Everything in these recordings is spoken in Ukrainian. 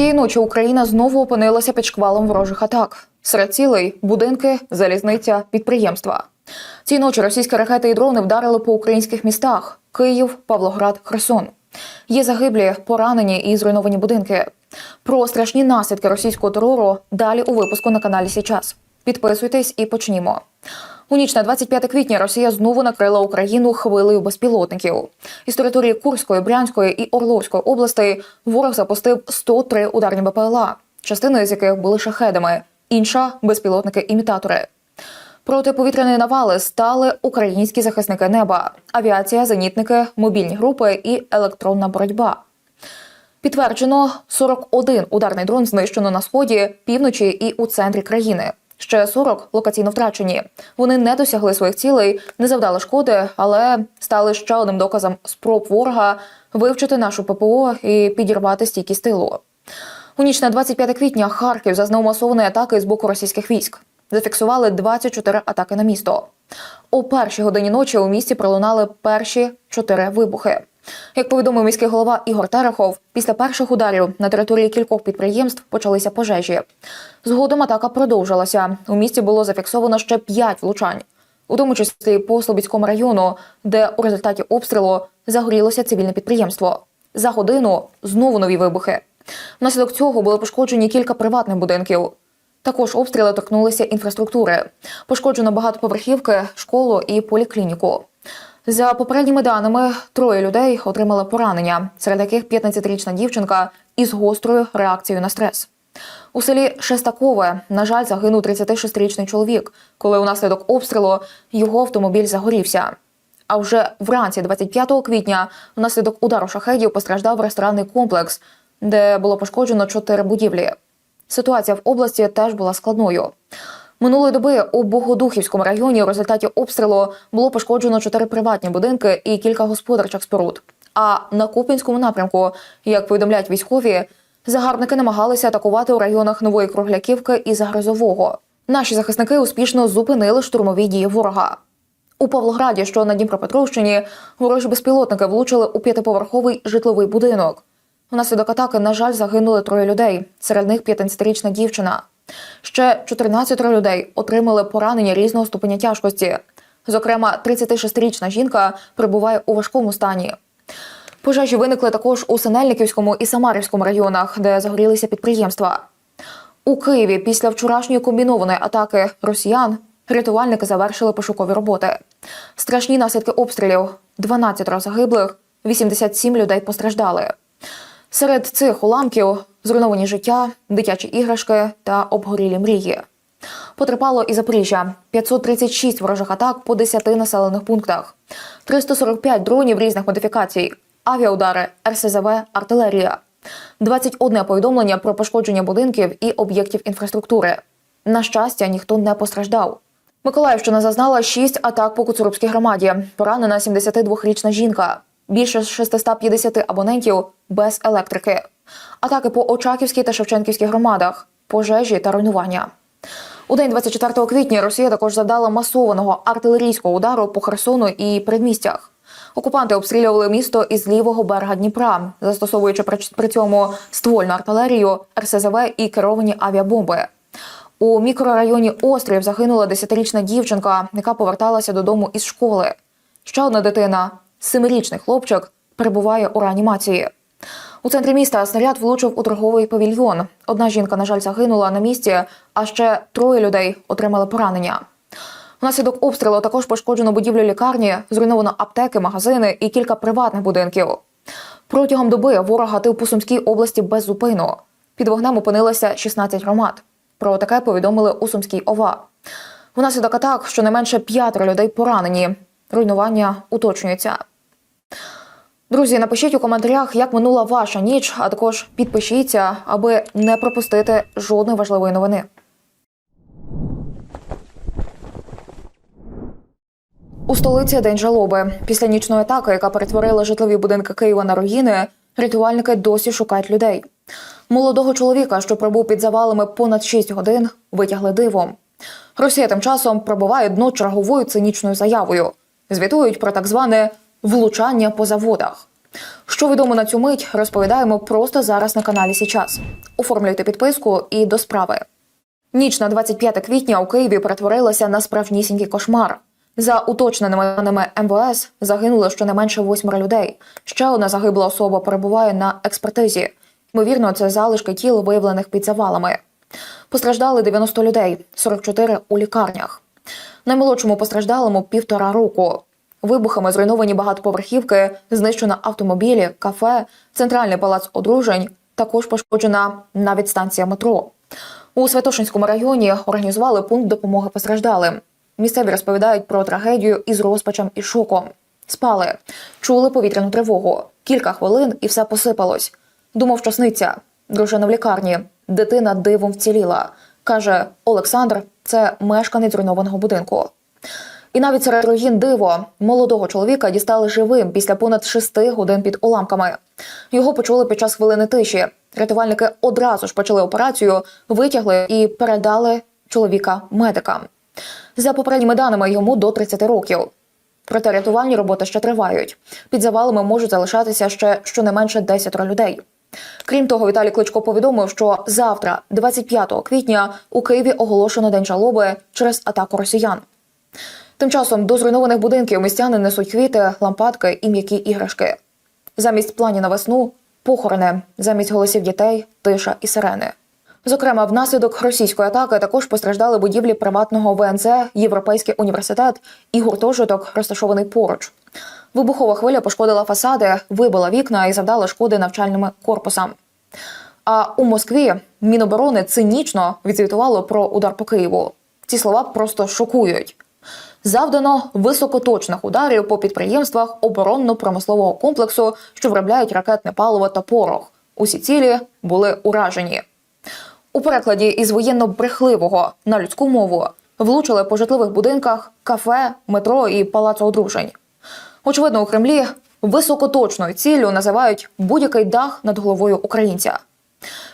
Тієї ночі Україна знову опинилася під шквалом ворожих атак. Серед цілей будинки, залізниця, підприємства. Цієї ночі російські ракети і дрони вдарили по українських містах: Київ, Павлоград, Херсон. Є загиблі, поранені і зруйновані будинки. Про страшні наслідки російського терору далі у випуску на каналі Січас. Підписуйтесь і почнімо. У ніч на 25 квітня Росія знову накрила Україну хвилею безпілотників. Із території Курської, Брянської і Орловської областей ворог запустив 103 ударні БПЛА, частини з яких були шахедами, інша безпілотники-імітатори. Протиповітряні навали стали українські захисники неба, авіація, зенітники, мобільні групи і електронна боротьба. Підтверджено 41 ударний дрон знищено на сході, півночі і у центрі країни. Ще 40 локаційно втрачені. Вони не досягли своїх цілей, не завдали шкоди, але стали ще одним доказом спроб ворога вивчити нашу ППО і підірвати стійкість тилу. У ніч на 25 квітня Харків зазнав масованої атаки з боку російських військ. Зафіксували 24 атаки на місто. О першій годині ночі у місті пролунали перші чотири вибухи. Як повідомив міський голова Ігор Терехов, після перших ударів на території кількох підприємств почалися пожежі. Згодом атака продовжилася. У місті було зафіксовано ще п'ять влучань, у тому числі по Слобідському району, де у результаті обстрілу загорілося цивільне підприємство. За годину знову нові вибухи. Внаслідок цього були пошкоджені кілька приватних будинків. Також обстріли торкнулися інфраструктури. Пошкоджено багатоповерхівки, школу і поліклініку. За попередніми даними, троє людей отримали поранення, серед яких 15-річна дівчинка із гострою реакцією на стрес. У селі Шестакове, на жаль, загинув 36-річний чоловік, коли унаслідок обстрілу його автомобіль загорівся. А вже вранці, 25 квітня, внаслідок удару шахедів постраждав ресторанний комплекс, де було пошкоджено чотири будівлі. Ситуація в області теж була складною. Минулої доби у Богодухівському районі у результаті обстрілу було пошкоджено чотири приватні будинки і кілька господарчих споруд. А на Купінському напрямку, як повідомляють військові, загарбники намагалися атакувати у районах Нової Кругляківки і Загрозового. Наші захисники успішно зупинили штурмові дії ворога. У Павлограді, що на Дніпропетровщині, ворожі безпілотники влучили у п'ятиповерховий житловий будинок. Внаслідок атаки, на жаль, загинули троє людей. Серед них 15-річна дівчина. Ще 14 людей отримали поранення різного ступеня тяжкості. Зокрема, 36-річна жінка перебуває у важкому стані. Пожежі виникли також у Синельниківському і Самарівському районах, де загорілися підприємства. У Києві після вчорашньої комбінованої атаки росіян рятувальники завершили пошукові роботи. Страшні наслідки обстрілів: 12 загиблих, 87 людей постраждали. Серед цих уламків зруйновані життя, дитячі іграшки та обгорілі мрії. Потерпало і Запоріжжя 536 ворожих атак по 10 населених пунктах, 345 дронів різних модифікацій, авіаудари, РСЗВ, артилерія, 21 повідомлення про пошкодження будинків і об'єктів інфраструктури. На щастя, ніхто не постраждав. Миколаївщина зазнала 6 атак по Куцурубській громаді. Поранена 72-річна жінка. Більше 650 абонентів без електрики. Атаки по Очаківській та Шевченківській громадах, пожежі та руйнування. У день 24 квітня Росія також завдала масованого артилерійського удару по Херсону і предмістях. Окупанти обстрілювали місто із лівого берега Дніпра, застосовуючи при цьому ствольну артилерію, РСЗВ і керовані авіабомби. У мікрорайоні Острів загинула 10-річна дівчинка, яка поверталася додому із школи. Ще одна дитина, семирічний хлопчик, перебуває у реанімації. У центрі міста снаряд влучив у торговий павільйон. Одна жінка, на жаль, загинула на місці, а ще троє людей отримали поранення. Внаслідок обстрілу також пошкоджено будівлю лікарні, зруйновано аптеки, магазини і кілька приватних будинків. Протягом доби ворог гатив по Сумській області без зупину. Під вогнем опинилося 16 громад. Про таке повідомили у Сумській ОВА. Внаслідок атак щонайменше п'ятеро людей поранені. Руйнування уточнюється. Друзі, напишіть у коментарях, як минула ваша ніч, а також підпишіться, аби не пропустити жодної важливої новини. У столиці день жалоби. Після нічної атаки, яка перетворила житлові будинки Києва на руїни, рятувальники досі шукають людей. Молодого чоловіка, що пробув під завалами понад 6 годин, витягли дивом. Росія тим часом пробиває дно черговою цинічною заявою. Звітують про так зване влучання по заводах. Що відомо на цю мить, розповідаємо просто зараз на каналі Січас. Оформлюйте підписку і до справи. Ніч на 25 квітня у Києві перетворилася на справжнісінький кошмар. За уточненими даними МВС загинуло щонайменше восьмеро людей. Ще одна загибла особа перебуває на експертизі. Ймовірно, це залишки тіл, виявлених під завалами. Постраждали 90 людей, 44 у лікарнях. Наймолодшому постраждалому півтора року. Вибухами зруйновані багатоповерхівки, знищено автомобілі, кафе, центральний палац одружень. Також пошкоджена навіть станція метро. У Святошинському районі організували пункт допомоги постраждалим. Місцеві розповідають про трагедію із розпачем і шоком. Спали, чули повітряну тривогу. Кілька хвилин і все посипалось. Думав, що сниться. Дружина в лікарні. Дитина дивом вціліла. Каже Олександр, це мешканець зруйнованого будинку. І навіть серед руїн диво молодого чоловіка дістали живим після понад шести годин під уламками. Його почули під час хвилини тиші. Рятувальники одразу ж почали операцію, витягли і передали чоловіка медикам. За попередніми даними, йому до 30 років. Проте рятувальні роботи ще тривають. Під завалами можуть залишатися ще щонайменше 10 людей. Крім того, Віталій Кличко повідомив, що завтра, 25 квітня, у Києві оголошено день жалоби через атаку росіян. Тим часом до зруйнованих будинків містяни несуть квіти, лампадки і м'які іграшки. Замість планів на весну похорони, замість голосів дітей, тиша і сирени. Зокрема, внаслідок російської атаки також постраждали будівлі приватного ВНЗ, Європейський університет і гуртожиток, розташований поруч. Вибухова хвиля пошкодила фасади, вибила вікна і завдала шкоди навчальним корпусам. А у Москві Міноборони цинічно відзвітувало про удар по Києву. Ці слова просто шокують. Завдано високоточних ударів по підприємствах оборонно-промислового комплексу, що виробляють ракетне паливо та порох. Усі цілі були уражені. У перекладі із воєнно-брехливого на людську мову влучили по житлових будинках, кафе, метро і палацу одружень. Очевидно, у Кремлі високоточною ціллю називають будь-який дах над головою українця.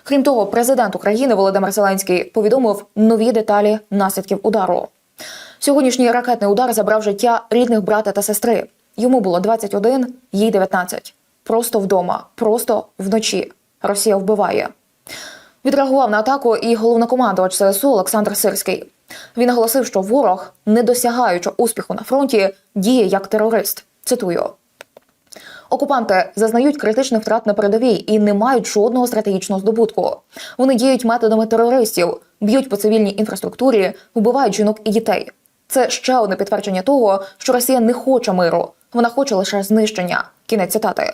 Крім того, президент України Володимир Зеленський повідомив нові деталі наслідків удару. Сьогоднішній ракетний удар забрав життя рідних брата та сестри. Йому було 21, їй 19. Просто вдома, просто вночі. Росія вбиває. Відреагував на атаку і головнокомандувач ССУ Олександр Сирський. Він наголосив, що ворог, не досягаючи успіху на фронті, діє як терорист. Цитую. Окупанти зазнають критичних втрат на передовій і не мають жодного стратегічного здобутку. Вони діють методами терористів, б'ють по цивільній інфраструктурі, вбивають жінок і дітей. Це ще одне підтвердження того, що Росія не хоче миру, вона хоче лише знищення. Кінець цитати.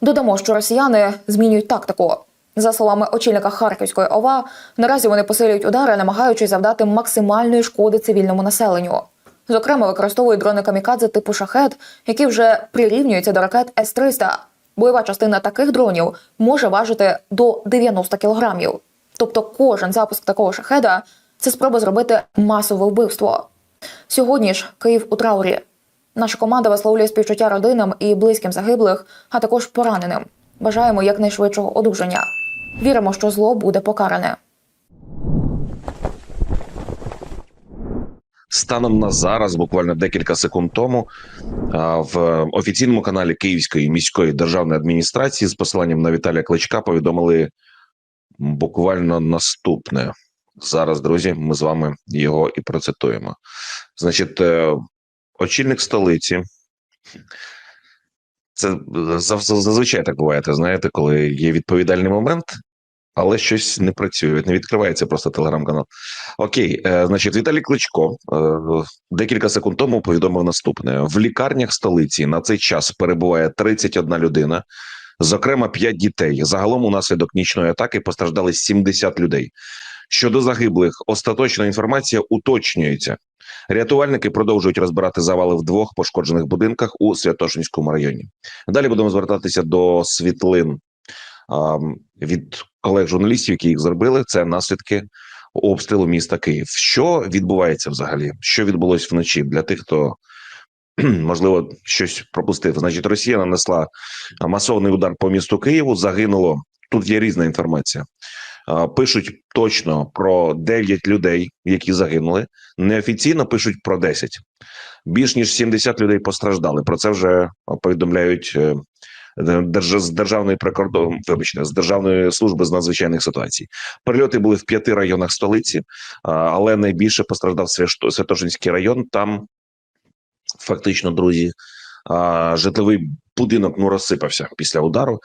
Додамо, що росіяни змінюють тактику. За словами очільника Харківської ОВА, наразі вони посилюють удари, намагаючись завдати максимальної шкоди цивільному населенню. Зокрема, використовують дрони камікадзе типу шахет, які вже прирівнюються до ракет С-300. Бойова частина таких дронів може важити до 90 кілограмів. Тобто, кожен запуск такого шахеда це спроба зробити масове вбивство. Сьогодні ж Київ у траурі. Наша команда висловлює співчуття родинам і близьким загиблих, а також пораненим. Бажаємо якнайшвидшого одужання. Віримо, що зло буде покаране. Станом на зараз, буквально декілька секунд тому, в офіційному каналі Київської міської державної адміністрації з посиланням на Віталія Кличка повідомили буквально наступне. Зараз, друзі, ми з вами його і процитуємо. Значить, е, очільник столиці. Це зазвичай так буває, знаєте, коли є відповідальний момент, але щось не працює, не відкривається просто телеграм-канал. Окей, е, значить, Віталій Кличко е, декілька секунд тому повідомив наступне: в лікарнях столиці на цей час перебуває 31 людина, зокрема 5 дітей. Загалом, унаслідок нічної атаки постраждали 70 людей. Щодо загиблих, остаточна інформація уточнюється. Рятувальники продовжують розбирати завали в двох пошкоджених будинках у Святошинському районі. Далі будемо звертатися до світлин від колег-журналістів, які їх зробили. Це наслідки обстрілу міста Київ. Що відбувається взагалі? Що відбулось вночі для тих, хто можливо щось пропустив? Значить, Росія нанесла масовний удар по місту Києву. Загинуло тут. Є різна інформація. Пишуть точно про 9 людей, які загинули. Неофіційно пишуть про 10. Більш ніж 70 людей постраждали. Про це вже повідомляють е, з державної прикордон, вибачте, з державної служби з надзвичайних ситуацій. Прильоти були в п'яти районах столиці, але найбільше постраждав Святошинський район. Там фактично, друзі, житловий будинок ну розсипався після удару.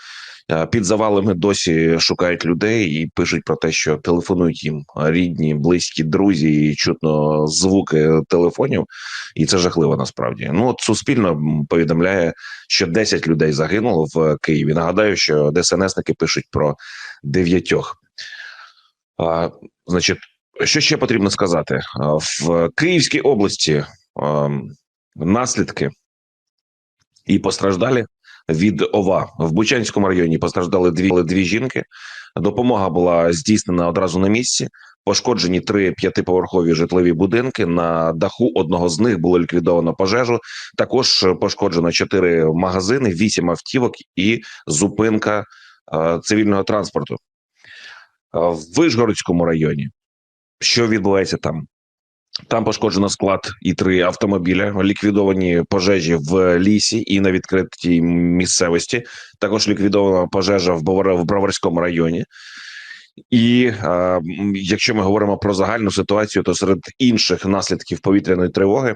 Під завалами досі шукають людей і пишуть про те, що телефонують їм рідні, близькі, друзі, і чутно звуки телефонів, і це жахливо насправді. Ну от Суспільно повідомляє, що 10 людей загинуло в Києві. Нагадаю, що ДСНСники пишуть про дев'ятьох. Значить, що ще потрібно сказати? В Київській області наслідки і постраждалі від ОВА в Бучанському районі постраждали дві дві жінки. Допомога була здійснена одразу на місці. Пошкоджені три п'ятиповерхові житлові будинки. На даху одного з них було ліквідовано пожежу. Також пошкоджено чотири магазини, вісім автівок і зупинка е, цивільного транспорту. Е, В Вишгородському районі. Що відбувається там? Там пошкоджено склад і три автомобіля, ліквідовані пожежі в лісі і на відкритій місцевості. Також ліквідована пожежа в Броварському районі. І е, якщо ми говоримо про загальну ситуацію, то серед інших наслідків повітряної тривоги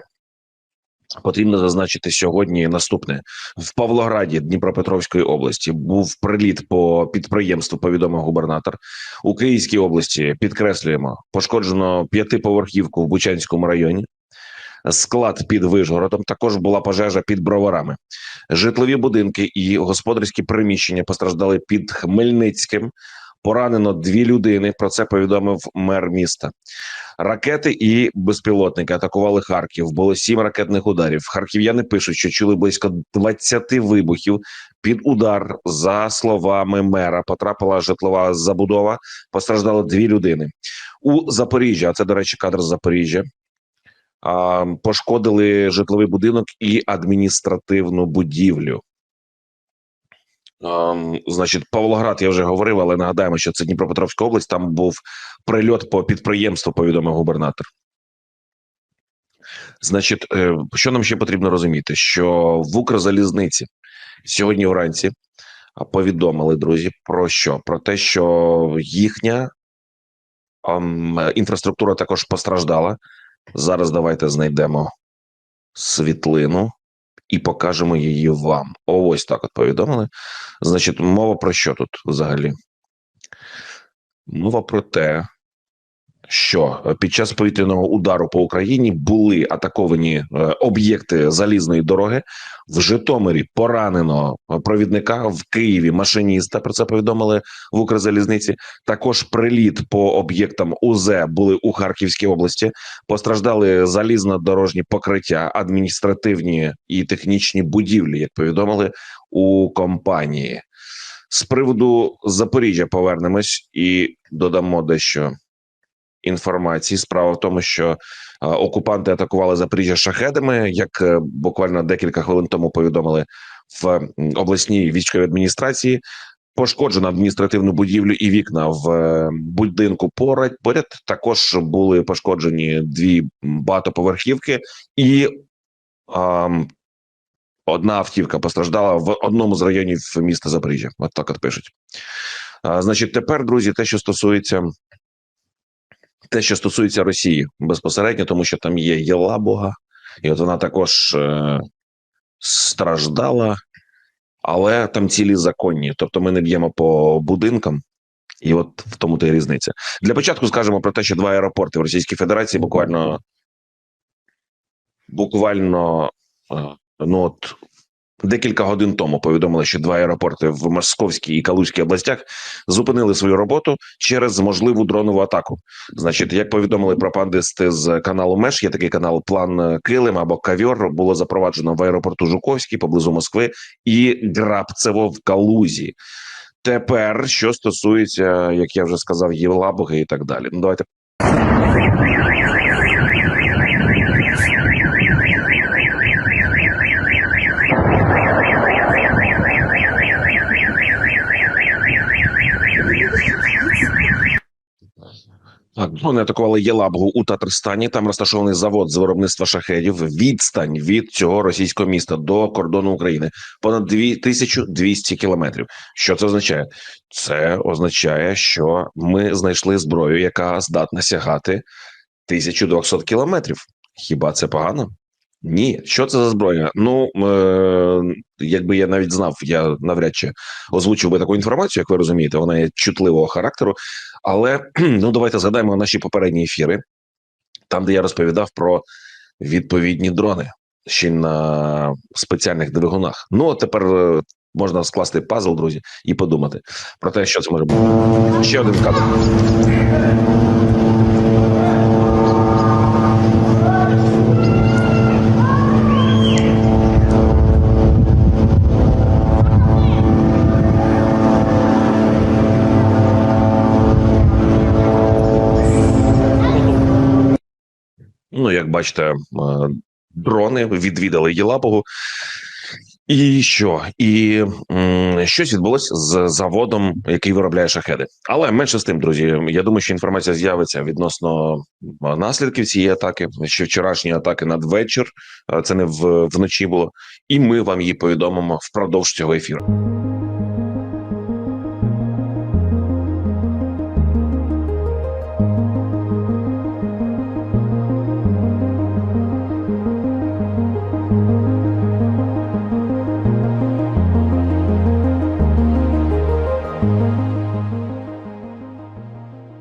потрібно зазначити сьогодні наступне в Павлограді Дніпропетровської області був приліт по підприємству. Повідомив губернатор у Київській області. Підкреслюємо, пошкоджено п'ятиповерхівку в Бучанському районі. Склад під Вишгородом також була пожежа під броварами. Житлові будинки і господарські приміщення постраждали під Хмельницьким. Поранено дві людини. Про це повідомив мер міста. Ракети і безпілотники атакували Харків. Було сім ракетних ударів. Харків'яни пишуть, що чули близько 20 вибухів. Під удар, за словами мера, потрапила житлова забудова. Постраждали дві людини у Запоріжжі. А це, до речі, кадр з Запоріжжя. Пошкодили житловий будинок і адміністративну будівлю. Ем, значить, Павлоград я вже говорив, але нагадаємо, що це Дніпропетровська область. Там був прильот по підприємству, повідомив губернатор. Значить, е, що нам ще потрібно розуміти? Що в Укрзалізниці сьогодні вранці повідомили друзі про що? Про те, що їхня ем, інфраструктура також постраждала. Зараз давайте знайдемо світлину і покажемо її вам. Ось так от повідомили. Значить, мова про що тут взагалі? Мова про те, що е, під час повітряного удару по Україні були атаковані е, об'єкти залізної дороги. В Житомирі поранено е, провідника в Києві машиніста. Про це повідомили в Укрзалізниці. Також приліт по об'єктам УЗ були у Харківській області. Постраждали залізнодорожні покриття, адміністративні і технічні будівлі, як повідомили у компанії. З приводу Запоріжжя повернемось і додамо дещо інформації. Справа в тому, що е, окупанти атакували Запоріжжя шахедами, як е, буквально декілька хвилин тому повідомили в обласній військовій адміністрації. Пошкоджено адміністративну будівлю і вікна в е, будинку поряд. Поряд також були пошкоджені дві багатоповерхівки, і ам, одна автівка постраждала в одному з районів міста Запоріжжя. От так от пишуть. А, значить, тепер, друзі, те, що стосується те, що стосується Росії безпосередньо, тому що там є Єлабуга, і от вона також е, страждала, але там цілі законні. Тобто ми не б'ємо по будинкам, і от в тому та й різниця. Для початку скажемо про те, що два аеропорти в Російській Федерації буквально буквально е, ну от декілька годин тому повідомили, що два аеропорти в Московській і Калузькій областях зупинили свою роботу через можливу дронову атаку. Значить, як повідомили пропагандисти з каналу Меш, є такий канал План Килим або Кавьор було запроваджено в аеропорту Жуковський поблизу Москви і Грабцево в Калузі. Тепер що стосується, як я вже сказав, Євлабуги і так далі. Ну давайте Дрони атакували Єлабгу у Татарстані. Там розташований завод з виробництва шахедів. Відстань від цього російського міста до кордону України понад 2200 кілометрів. Що це означає? Це означає, що ми знайшли зброю, яка здатна сягати 1200 кілометрів. Хіба це погано? Ні, що це за зброя? Ну е- якби я навіть знав, я навряд чи озвучив би таку інформацію, як ви розумієте, вона є чутливого характеру. Але ну давайте згадаємо наші попередні ефіри, там, де я розповідав про відповідні дрони ще на спеціальних двигунах. Ну от тепер е, можна скласти пазл, друзі, і подумати про те, що це може бути. Ще один кадр. Бачите, е, дрони відвідали Єлапогу. І що? І м, щось відбулося з заводом, який виробляє шахеди. Але менше з тим, друзі, я думаю, що інформація з'явиться відносно е, наслідків цієї атаки, що вчорашні атаки надвечір, е, це не в, вночі було, і ми вам її повідомимо впродовж цього ефіру.